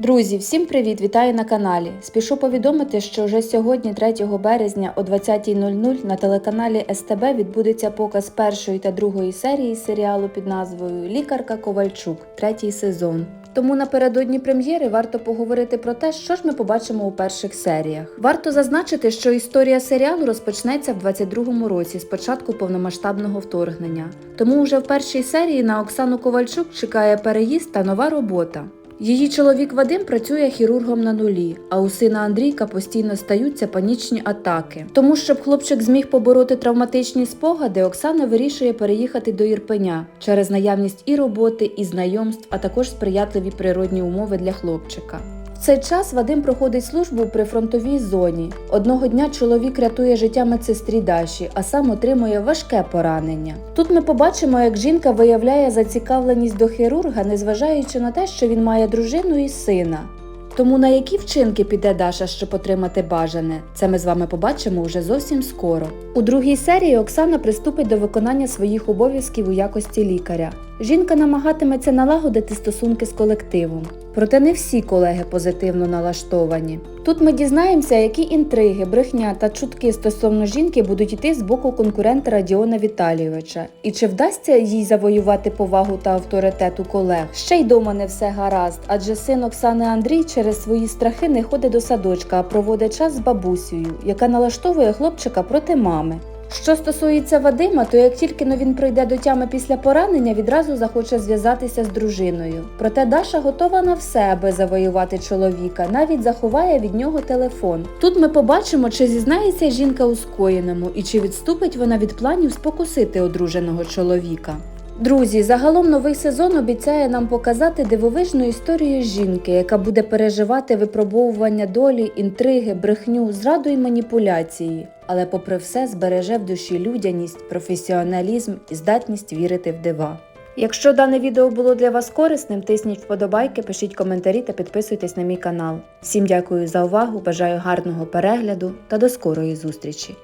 Друзі, всім привіт! Вітаю на каналі. Спішу повідомити, що вже сьогодні, 3 березня о 20.00 на телеканалі СТБ відбудеться показ першої та другої серії серіалу під назвою Лікарка Ковальчук, третій сезон. Тому напередодні прем'єри варто поговорити про те, що ж ми побачимо у перших серіях. Варто зазначити, що історія серіалу розпочнеться в 22-му році з початку повномасштабного вторгнення. Тому вже в першій серії на Оксану Ковальчук чекає переїзд та нова робота. Її чоловік Вадим працює хірургом на нулі, а у сина Андрійка постійно стаються панічні атаки. Тому, щоб хлопчик зміг побороти травматичні спогади, Оксана вирішує переїхати до Ірпеня через наявність і роботи, і знайомств, а також сприятливі природні умови для хлопчика. Цей час Вадим проходить службу у прифронтовій зоні. Одного дня чоловік рятує життя медсестрі Даші, а сам отримує важке поранення. Тут ми побачимо, як жінка виявляє зацікавленість до хірурга, незважаючи на те, що він має дружину і сина. Тому на які вчинки піде Даша, щоб отримати бажане, це ми з вами побачимо уже зовсім скоро. У другій серії Оксана приступить до виконання своїх обов'язків у якості лікаря. Жінка намагатиметься налагодити стосунки з колективом. Проте не всі колеги позитивно налаштовані. Тут ми дізнаємося, які інтриги, брехня та чутки стосовно жінки будуть йти з боку конкурента Радіона Віталійовича, і чи вдасться їй завоювати повагу та авторитет у колег? Ще й дома не все гаразд, адже син Оксани Андрій через свої страхи не ходить до садочка, а проводить час з бабусею, яка налаштовує хлопчика проти мами. Що стосується Вадима, то як тільки но він прийде до тями після поранення, відразу захоче зв'язатися з дружиною. Проте Даша готова на все, аби завоювати чоловіка, навіть заховає від нього телефон. Тут ми побачимо, чи зізнається жінка у скоєному і чи відступить вона від планів спокусити одруженого чоловіка. Друзі, загалом новий сезон обіцяє нам показати дивовижну історію жінки, яка буде переживати випробовування долі, інтриги, брехню, зраду і маніпуляції, але попри все збереже в душі людяність, професіоналізм і здатність вірити в дива. Якщо дане відео було для вас корисним, тисніть вподобайки, пишіть коментарі та підписуйтесь на мій канал. Всім дякую за увагу, бажаю гарного перегляду та до скорої зустрічі!